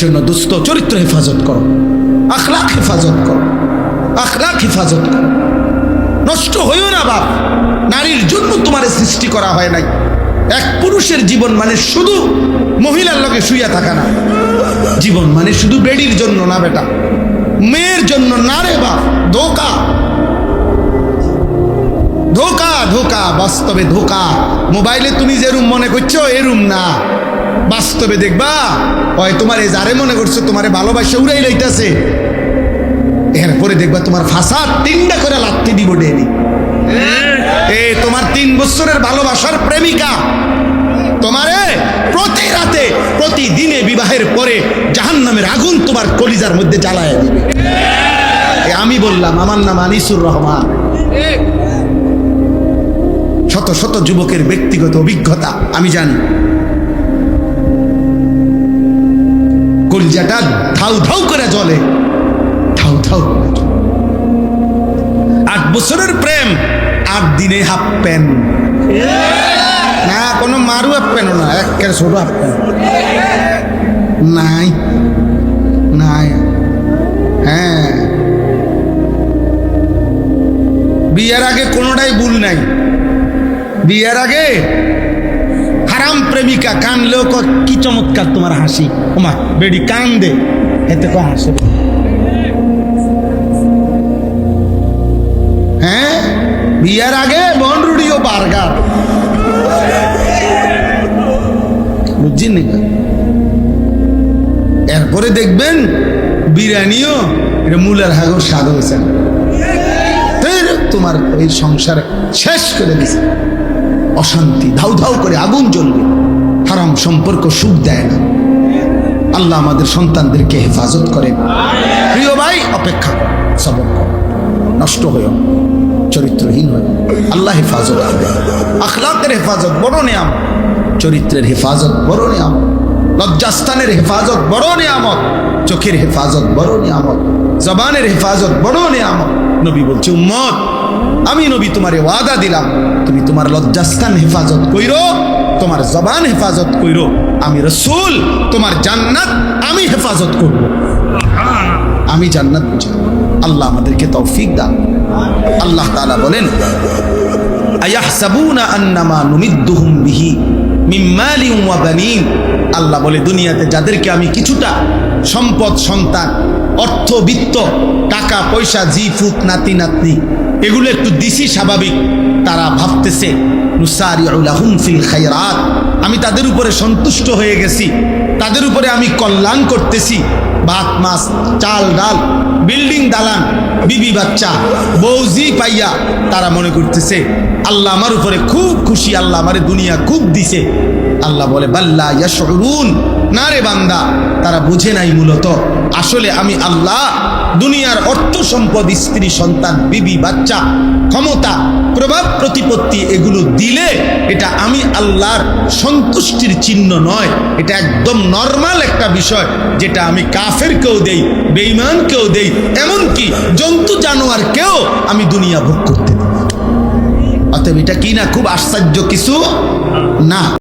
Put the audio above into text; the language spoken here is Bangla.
এজন্য দুস্থ চরিত্র হেফাজত করো। আখলাখ হেফাজত করো। আখলাখ হেফাজত করো। নষ্ট হইও না বাপ। নারীর জন্য তোমার সৃষ্টি করা হয় নাই। এক পুরুষের জীবন মানে শুধু মহিলার লগে শুইয়া থাকা না। জীবন মানে শুধু বেডির জন্য না বেটা। মেয়ের জন্য না রে বাপ, ধোকা। ধোকা ধোকা, বাস্তবে ধোকা। মোবাইলে তুমি যেরুম মনে করছ এরুম না। বাস্তবে দেখবা? হয় তোমার এই যারে মনে করছ, তোমারে ভালোবাসে, উড়াই লইতেছে। এরপরে দেখবা তোমার ফাঁসা তিনটা করে লাত্তি দিব ডেলি এ তোমার তিন বছরের ভালোবাসার প্রেমিকা। তোমারে প্রতি রাতে, প্রতিদিনে বিবাহের পরে জাহান নামের আগুন তোমার কলিজার মধ্যে জ্বালায় দিবে। আমি বললাম, আমার নাম আনিসুর রহমান। শত শত যুবকের ব্যক্তিগত অভিজ্ঞতা, আমি জানি। কলিজাটা ধাউ ধাউ করে জ্বলে। ধাউ ধাউ করে আট বছরের প্রেম, আট দিনে হাফ প্যান না, কোনো মারু হাফ প্যানও না একের ছোট হাফ নাই নাই। হ্যাঁ। বিয়ের আগে কোনোটাই ভুল নাই। বিয়ের আগে হারাম প্রেমিকা কানলেও ক চমৎকার তোমার হাসি। ওমা, বেডি কান দে। এতে ক হাসে হ্যাঁ? বিয়ের আগে বনরুডি ও বার্গার। বুঝছেন এরপরে দেখবেন বিরিয়ানিও, এটা মূলের হাগর স্বাদ হয়েছে। তোমার এই সংসার শেষ করে দিছে। অশান্তি, ধাউ ধাউ করে আগুন জ্বলবে। হারাম সম্পর্ক সুখ দেয় না। আল্লাহ আমাদের সন্তানদেরকে হেফাজত করেন। প্রিয় ভাই, অপেক্ষা কর। সবর নষ্ট হয়েও চরিত্রহীন হয়ে আল্লাহ হেফাজত করবে। আখলাকের হেফাজত বড় নিয়াম। চরিত্রের হেফাজত বড় নিয়ামত লজ্জাস্থানের হেফাজত বড় নিয়ামত। চোখের হেফাজত বড় নিয়ামত। জবানের হেফাজত বড় নিয়ামত। নবী বলছে, উম্মত আমি নবী তোমারে ওয়াদা দিলাম, তুমি তোমার লজ্জাস্থান হেফাজত কইরো, তোমার জবান হেফাজত কইরো, আমি রসুল, তোমার জান্নাত আমি হেফাজত করব। আমি জান্নাত বুঝি আল্লাহ আমাদেরকে তৌফিক দান। আল্লাহ তাআলা বলেন, আয়াহসাবুনা আন্নামা নুমিদ্দুহুম বিহি মালিন ওয়া বানিন। আল্লাহ বলে, দুনিয়াতে যাদেরকে আমি কিছুটা সম্পদ, সন্তান, অর্থ, বিত্ত, টাকা, পয়সা, জি ফুত নাতি, নাতনি এগুলো একটু দিছি স্বাভাবিক। তারা ভাবতেছে আমি তাদের উপরে সন্তুষ্ট হয়ে গেছি। তাদের উপরে আমি কল্যাণ করতেছি। ভাত, মাছ, চাল, ডাল, বিল্ডিং দালান, বিবি বাচ্চা বৌজি পাইয়া তারা মনে করতেছে, আল্লাহ আমার উপরে খুব খুশি, আল্লাহ আমারে দুনিয়া খুব দিছে। আল্লাহ বলে বাল্লা ইয়াশউরুন। না রে বান্দা। তারা বুঝে নাই মূলত, আসলে আমি আল্লাহ দুনিয়ার অর্থ সম্পদ, স্ত্রী, সন্তান, বিবি, বাচ্চা, ক্ষমতা, প্রভাব, প্রতিপত্তি, এগুলো দিলে এটা আমি আল্লাহর সন্তুষ্টির চিহ্ন নয়। এটা একদম নর্মাল একটা বিষয় যেটা আমি কাফেরকেও দেই, বেঈমানকেও দেই, এমনকি জন্তু, জানোয়ারকেও আমি দুনিয়া ভোগ করতে দিই। অতএব এটা কি না খুব আশ্চর্য কিছু? না।